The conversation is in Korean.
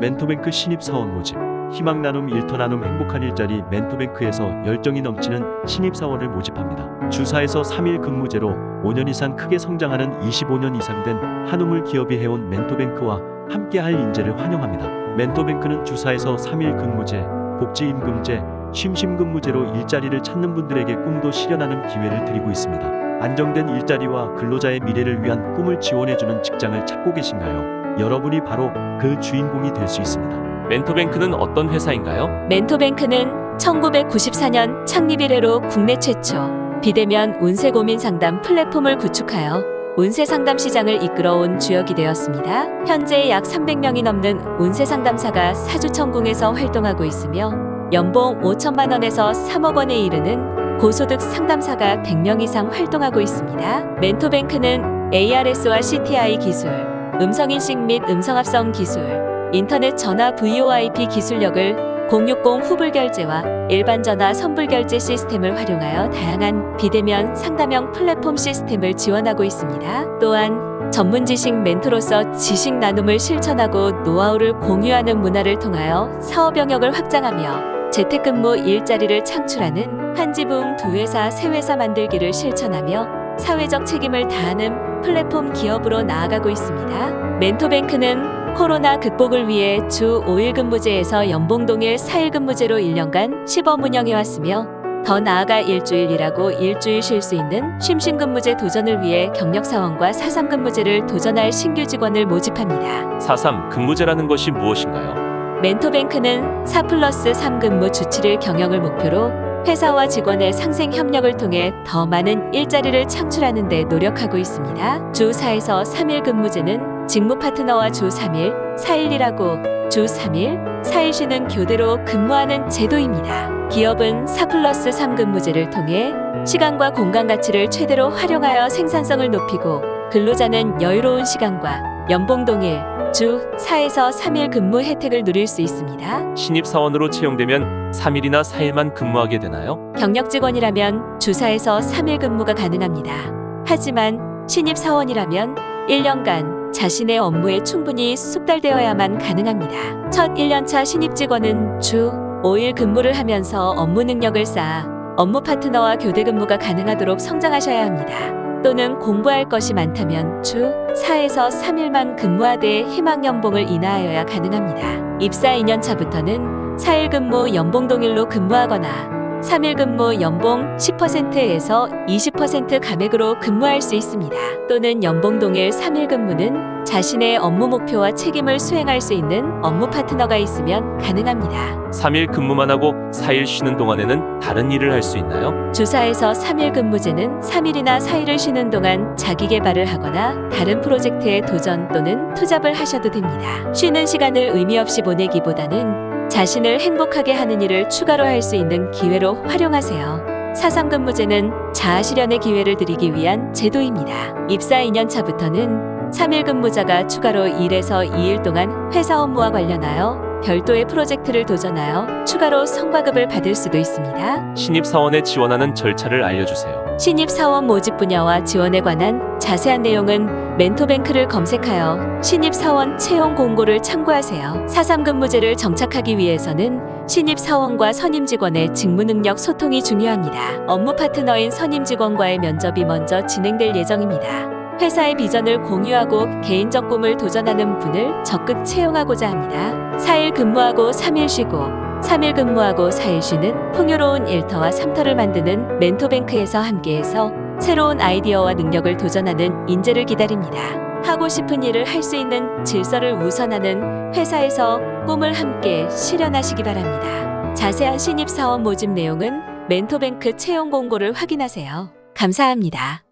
멘토뱅크 신입 사원 모집 희망 나눔 일터 나눔 행복한 일자리 멘토뱅크에서 열정이 넘치는 신입 사원을 모집합니다. 주사에서 3일 근무제로 5년 이상 크게 성장하는 25년 이상 된 한우물 기업이 해온 멘토뱅크와 함께할 인재를 환영합니다. 멘토뱅크는 주사에서 3일 근무제, 복지임금제, 쉼심근무제로 일자리를 찾는 분들에게 꿈도 실현하는 기회를 드리고 있습니다. 안정된 일자리와 근로자의 미래를 위한 꿈을 지원해주는 직장을 찾고 계신가요? 여러분이 바로 그 주인공이 될 수 있습니다. 멘토뱅크는 어떤 회사인가요? 멘토뱅크는 1994년 창립 이래로 국내 최초 비대면 운세 고민 상담 플랫폼을 구축하여 운세 상담 시장을 이끌어온 주역이 되었습니다. 현재 약 300명이 넘는 운세 상담사가 사주천궁에서 활동하고 있으며 연봉 5천만 원에서 3억 원에 이르는 고소득 상담사가 100명 이상 활동하고 있습니다. 멘토뱅크는 ARS와 CTI 기술, 음성인식 및 음성합성 기술, 인터넷 전화 VoIP 기술력을 060 후불 결제와 일반 전화 선불 결제 시스템을 활용하여 다양한 비대면 상담형 플랫폼 시스템을 지원하고 있습니다. 또한 전문 지식 멘토로서 지식 나눔을 실천하고 노하우를 공유하는 문화를 통하여 사업 영역을 확장하며 재택근무 일자리를 창출하는 한 지붕 두 회사 세 회사 만들기를 실천하며 사회적 책임을 다하는 플랫폼 기업으로 나아가고 있습니다. 멘토뱅크는 코로나 극복을 위해 주 5일 근무제에서 연봉 동일 4일 근무제로 1년간 시범 운영해 왔으며 더 나아가 일주일 일하고 일주일 쉴 수 있는 쉼신 근무제 도전을 위해 경력 사원과 사삼 근무제를 도전할 신규 직원을 모집합니다. 4.3 근무제라는 것이 무엇인가요? 멘토뱅크는 4 플러스 3 근무 주 7일 경영을 목표로 회사와 직원의 상생 협력을 통해 더 많은 일자리를 창출하는 데 노력하고 있습니다. 주 4에서 3일 근무제는 직무 파트너와 주 3일, 4일 일하고 주 3일, 4일 쉬는 교대로 근무하는 제도입니다. 기업은 4 플러스 3 근무제를 통해 시간과 공간 가치를 최대로 활용하여 생산성을 높이고 근로자는 여유로운 시간과 연봉 동일 주 4에서 3일 근무 혜택을 누릴 수 있습니다. 신입사원으로 채용되면 3일이나 4일만 근무하게 되나요? 경력 직원이라면 주사에서 3일 근무가 가능합니다. 하지만 신입 사원이라면 1년간 자신의 업무에 충분히 숙달되어야만 가능합니다. 첫 1년차 신입 직원은 주 5일 근무를 하면서 업무 능력을 쌓아 업무 파트너와 교대 근무가 가능하도록 성장하셔야 합니다. 또는 공부할 것이 많다면 주 4에서 3일만 근무하되 희망 연봉을 인하하여야 가능합니다. 입사 2년 차부터는 4일 근무 연봉 동일로 근무하거나 3일 근무 연봉 10%에서 20% 감액으로 근무할 수 있습니다. 또는 연봉 동일 3일 근무는 자신의 업무 목표와 책임을 수행할 수 있는 업무 파트너가 있으면 가능합니다. 3일 근무만 하고 4일 쉬는 동안에는 다른 일을 할 수 있나요? 주사에서 3일 근무제는 3일이나 4일을 쉬는 동안 자기 개발을 하거나 다른 프로젝트에 도전 또는 투잡을 하셔도 됩니다. 쉬는 시간을 의미 없이 보내기보다는 자신을 행복하게 하는 일을 추가로 할 수 있는 기회로 활용하세요. 사상 근무제는 자아 실현의 기회를 드리기 위한 제도입니다. 입사 2년 차부터는 3일 근무자가 추가로 1에서 2일 동안 회사 업무와 관련하여 별도의 프로젝트를 도전하여 추가로 성과급을 받을 수도 있습니다. 신입사원에 지원하는 절차를 알려주세요. 신입 사원 모집 분야와 지원에 관한 자세한 내용은 멘토뱅크를 검색하여 신입 사원 채용 공고를 참고하세요. 사삼 근무제를 정착하기 위해서는 신입 사원과 선임 직원의 직무 능력 소통이 중요합니다. 업무 파트너인 선임 직원과의 면접이 먼저 진행될 예정입니다. 회사의 비전을 공유하고 개인적 꿈을 도전하는 분을 적극 채용하고자 합니다. 4일 근무하고 3일 쉬고 3일 근무하고 4일 쉬는 풍요로운 일터와 삼터를 만드는 멘토뱅크에서 함께해서 새로운 아이디어와 능력을 도전하는 인재를 기다립니다. 하고 싶은 일을 할 수 있는 질서를 우선하는 회사에서 꿈을 함께 실현하시기 바랍니다. 자세한 신입사원 모집 내용은 멘토뱅크 채용 공고를 확인하세요. 감사합니다.